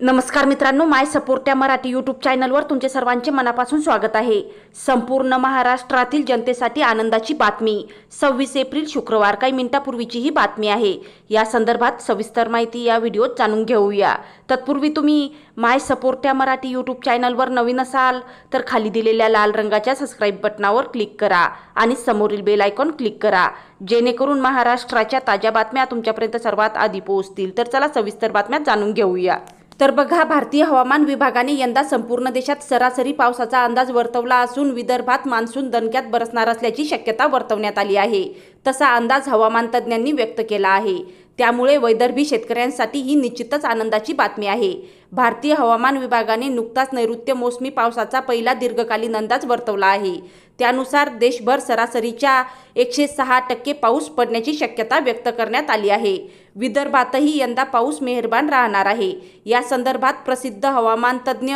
नमस्कार मित्रांनो माय सपोर्ट या मराठी यूट्यूब चॅनलवर तुमचे सर्वांचे मनापासून स्वागत आहे. संपूर्ण महाराष्ट्रातील जनतेसाठी आनंदाची बातमी. सव्वीस एप्रिल शुक्रवार काही मिनिटापूर्वीची ही बातमी आहे. या संदर्भात सविस्तर माहिती या व्हिडिओत जाणून घेऊया. तत्पूर्वी तुम्ही माय सपोर्ट या मराठी यूट्यूब चॅनलवर नवीन असाल तर खाली दिलेल्या लाल रंगाच्या सबस्क्राईब बटनावर क्लिक करा आणि समोरील बेल आयकॉन क्लिक करा. जेणेकरून महाराष्ट्राच्या ताज्या बातम्या तुमच्यापर्यंत सर्वात आधी पोहोचतील. तर चला सविस्तर बातम्या जाणून घेऊया. तर बघा भारतीय हवामान विभागाने यंदा संपूर्ण देशात सरासरी पावसाचा अंदाज वर्तवला असून विदर्भात मान्सून दणक्यात बरसणार असल्याची शक्यता वर्तवण्यात आली आहे. तसा अंदाज हवामान तज्ज्ञांनी व्यक्त केला आहे. त्यामुळे वैदर्भी शेतकऱ्यांसाठी ही निश्चितच आनंदाची बातमी आहे. भारतीय हवामान विभागाने नुकताच नैऋत्य मोसमी पावसाचा पहिला दीर्घकालीन अंदाज वर्तवला आहे. त्यानुसार देशभर सरासरीच्या एकशे सहा टक्के पाऊस पडण्याची शक्यता व्यक्त करण्यात आली आहे. विदर्भातही यंदा पाऊस मेहरबान राहणार आहे. या संदर्भात प्रसिद्ध हवामान तज्ज्ञ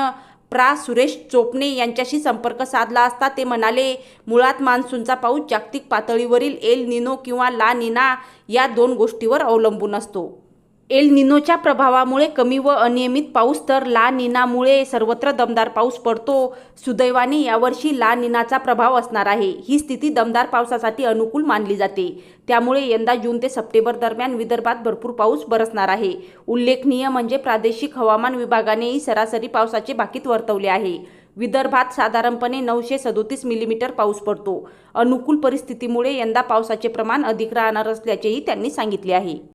प्रा. सुरेश चोपणे यांच्याशी संपर्क साधला असता ते म्हणाले मुळात मान्सूनचा पाऊस जागतिक पातळीवरील एल निनो किंवा ला निना या दोन गोष्टीवर अवलंबून असतो. एल निनोच्या प्रभावामुळे कमी व अनियमित पाऊस तर ला निनामुळे सर्वत्र दमदार पाऊस पडतो. सुदैवाने यावर्षी ला निनाचा प्रभाव असणार आहे. ही स्थिती दमदार पावसासाठी अनुकूल मानली जाते. त्यामुळे यंदा जून ते सप्टेंबर दरम्यान विदर्भात भरपूर पाऊस बरसणार आहे. उल्लेखनीय म्हणजे प्रादेशिक हवामान विभागानेही सरासरी पावसाचे बाकीत वर्तवले आहे. विदर्भात साधारणपणे नऊशे सदोतीस मिलीमीटर पाऊस पडतो. अनुकूल परिस्थितीमुळे यंदा पावसाचे प्रमाण अधिक राहणार असल्याचेही त्यांनी सांगितले आहे.